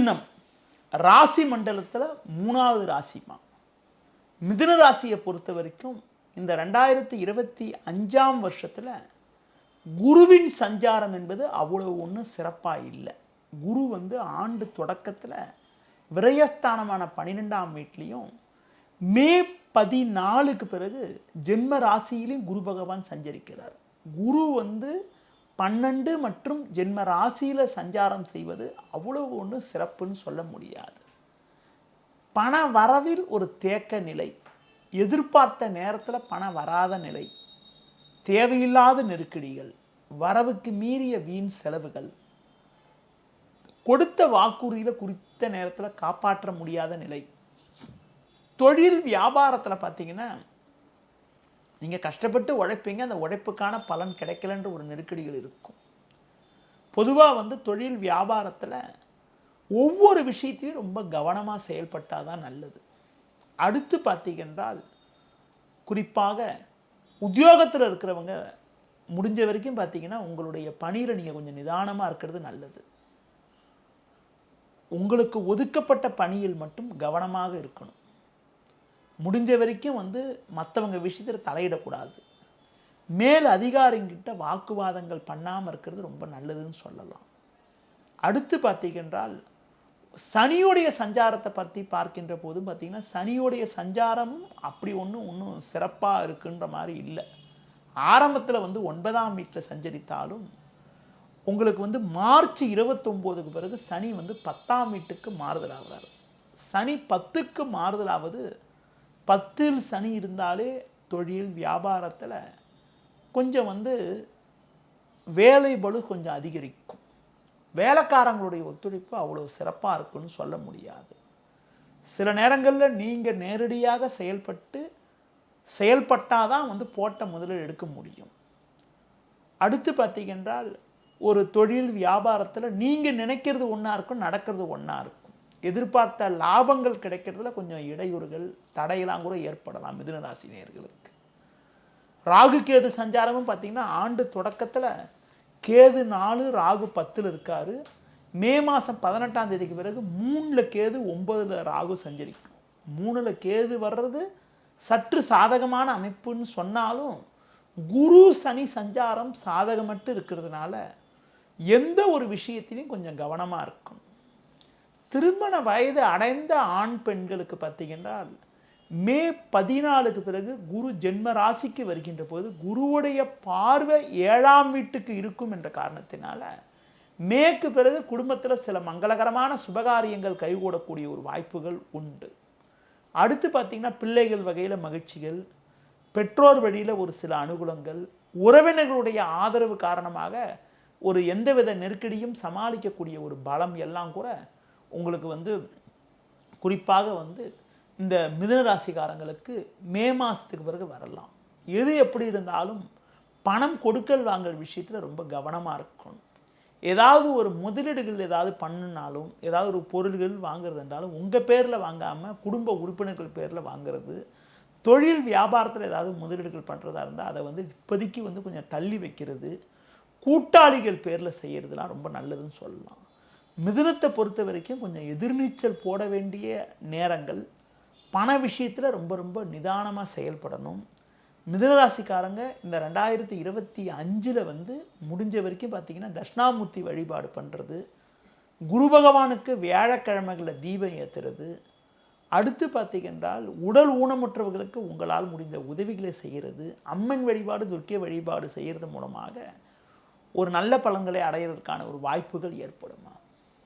மிதுனம். ராசி மண்டலத்தில் மூணாவது ராசிமா. மிதுன ராசியை பொறுத்த வரைக்கும் இந்த ரெண்டாயிரத்தி இருபத்தி அஞ்சாம் வருஷத்தில் குருவின் சஞ்சாரம் என்பது அவ்வளவு ஒன்றும் சிறப்பாக இல்லை. குரு வந்து ஆண்டு தொடக்கத்தில் விரயஸ்தானமான பன்னிரெண்டாம் வீட்லேயும் மே பதினாலுக்கு பிறகு ஜென்ம ராசியிலையும் குரு பகவான் சஞ்சரிக்கிறார். குரு வந்து பன்னெண்டு மற்றும் ஜென்ம ராசியில் சஞ்சாரம் செய்வது அவ்வளவு ஒன்றும் சிறப்புன்னு சொல்ல முடியாது. பண வரவில் ஒரு தேக்க நிலை எதிர்பார்த்த நேரத்தில் பணம் வராத நிலை தேவையில்லாத நெருக்கடிகள் வரவுக்கு மீறிய வீண் செலவுகள் கொடுத்த வாக்குறுதியில் குறித்த நேரத்தில் காப்பாற்ற முடியாத நிலை. தொழில் வியாபாரத்தில் பார்த்தீங்கன்னா நீங்கள் கஷ்டப்பட்டு உழைப்பீங்க அந்த உழைப்புக்கான பலன் கிடைக்கலன்ற ஒரு நெருக்கடிகள் இருக்கும். பொதுவாக வந்து தொழில் வியாபாரத்தில் ஒவ்வொரு விஷயத்தையும் ரொம்ப கவனமாக செயல்பட்டால் தான் நல்லது. அடுத்து பார்த்தீங்கன்றால் குறிப்பாக உத்தியோகத்தில் இருக்கிறவங்க முடிஞ்ச வரைக்கும் பார்த்தீங்கன்னா உங்களுடைய பணியில் நீங்கள் கொஞ்சம் நிதானமாக இருக்கிறது நல்லது. உங்களுக்கு ஒதுக்கப்பட்ட பணியில் மட்டும் கவனமாக இருக்கணும். முடிஞ்ச வரைக்கும் வந்து மற்றவங்க விஷயத்தில் தலையிடக்கூடாது. மேல் அதிகாரிங்கிட்ட வாக்குவாதங்கள் பண்ணாமல் இருக்கிறது ரொம்ப நல்லதுன்னு சொல்லலாம். அடுத்து பார்த்தீங்கன்றால் சனியுடைய சஞ்சாரத்தை பற்றி பார்க்கின்ற போதும் பார்த்திங்கன்னா சனியுடைய சஞ்சாரமும் அப்படி ஒன்றும் ஒன்றும் சிறப்பாக இருக்குன்ற மாதிரி இல்லை. ஆரம்பத்தில் வந்து ஒன்பதாம் வீட்டில் சஞ்சரித்தாலும் உங்களுக்கு வந்து மார்ச் இருபத்தொம்போதுக்கு பிறகு சனி வந்து பத்தாம் வீட்டுக்கு மாறுதலாகிறார். சனி பத்துக்கு மாறுதலாவது பத்தில் சனி இருந்தாலே தொழில் வியாபாரத்தில் கொஞ்சம் வந்து வேலைபளு கொஞ்சம் அதிகரிக்கும். வேலைக்காரங்களுடைய ஒத்துழைப்பு அவ்வளோ சிறப்பாக இருக்குன்னு சொல்ல முடியாது. சில நேரங்களில் நீங்கள் நேரடியாக செயல்பட்டு செயல்பட்டால் தான் வந்து போட்ட முதலில் எடுக்க முடியும். அடுத்து பார்த்தீங்கன்றால் ஒரு தொழில் வியாபாரத்தில் நீங்கள் நினைக்கிறது ஒன்றா இருக்கும் நடக்கிறது ஒன்றா இருக்கும். எதிர்பார்த்த லாபங்கள் கிடைக்கிறதுல கொஞ்சம் இடையூறுகள் தடையெல்லாம் கூட ஏற்படலாம் மிதுனராசி நேர்களுக்கு ராகு கேது சஞ்சாரமும் பார்த்தீங்கன்னா ஆண்டு தொடக்கத்தில் கேது நாலு ராகு பத்தில் இருக்கார். மே மாதம் பதினெட்டாம் தேதிக்கு பிறகு மூணில் கேது ஒம்பதில் ராகு சஞ்சரிக்கும். மூணில் கேது வர்றது சற்று சாதகமான அமைப்புன்னு சொன்னாலும் குரு சனி சஞ்சாரம் சாதகமட்டு இருக்கிறதுனால எந்த ஒரு விஷயத்திலையும் கொஞ்சம் கவனமாக இருக்கும் திருமண வயது அடைந்த ஆண் பெண்களுக்கு பார்த்தீங்கன்னால் மே பதினாலுக்கு பிறகு குரு ஜென்ம ராசிக்கு வருகின்ற போது குருவுடைய பார்வை ஏழாம் வீட்டுக்கு இருக்கும் என்ற காரணத்தினால மேற்கு பிறகு குடும்பத்தில் சில மங்களகரமான சுபகாரியங்கள் கைகூடக்கூடிய ஒரு வாய்ப்புகள் உண்டு. அடுத்து பார்த்தீங்கன்னா பிள்ளைகள் வகையில் மகிழ்ச்சிகள் பெற்றோர் வழியில் ஒரு சில அனுகூலங்கள் உறவினர்களுடைய ஆதரவு காரணமாக ஒரு எந்தவித நெருக்கடியும் சமாளிக்கக்கூடிய ஒரு பலம் எல்லாம் கூட உங்களுக்கு வந்து குறிப்பாக வந்து இந்த மிதுன ராசிக்காரங்களுக்கு மே மாதத்துக்கு பிறகு வரலாம். எது எப்படி இருந்தாலும் பணம் கொடுக்கல் வாங்கல் விஷயத்தில் ரொம்ப கவனமாக இருக்கணும். ஏதாவது ஒரு முதலீடுகள் ஏதாவது பண்ணுனாலும் ஏதாவது ஒரு பொருள்கள் வாங்குறது என்றாலும் உங்கள் பேரில் வாங்காமல் குடும்ப உறுப்பினர்கள் பேரில் வாங்குறது தொழில் வியாபாரத்தில் ஏதாவது முதலீடுகள் பண்ணுறதா இருந்தால் அதை வந்து இப்போதைக்கு வந்து கொஞ்சம் தள்ளி வைக்கிறது கூட்டாளிகள் பேரில் செய்கிறதுலாம் ரொம்ப நல்லதுன்னு சொல்லலாம். மிதுனத்தை பொறுத்த வரைக்கும் கொஞ்சம் எதிர்நீச்சல் போட வேண்டிய நேரங்கள் பண விஷயத்தில் ரொம்ப ரொம்ப நிதானமாக செயல்படணும். மிதுனராசிக்காரங்க இந்த ரெண்டாயிரத்தி இருபத்தி அஞ்சில் வந்து முடிஞ்ச வரைக்கும் பார்த்திங்கன்னா தட்சிணாமூர்த்தி வழிபாடு பண்ணுறது குரு பகவானுக்கு வியாழக்கிழமைகளில் தீபம் ஏற்றுறது அடுத்து பார்த்தீங்கன்றால் உடல் ஊனமுற்றவர்களுக்கு உங்களால் முடிந்த உதவிகளை செய்கிறது அம்மன் வழிபாடு துர்க்கை வழிபாடு செய்கிறது மூலமாக ஒரு நல்ல பலன்களை அடையிறதுக்கான ஒரு வாய்ப்புகள் ஏற்படுமா.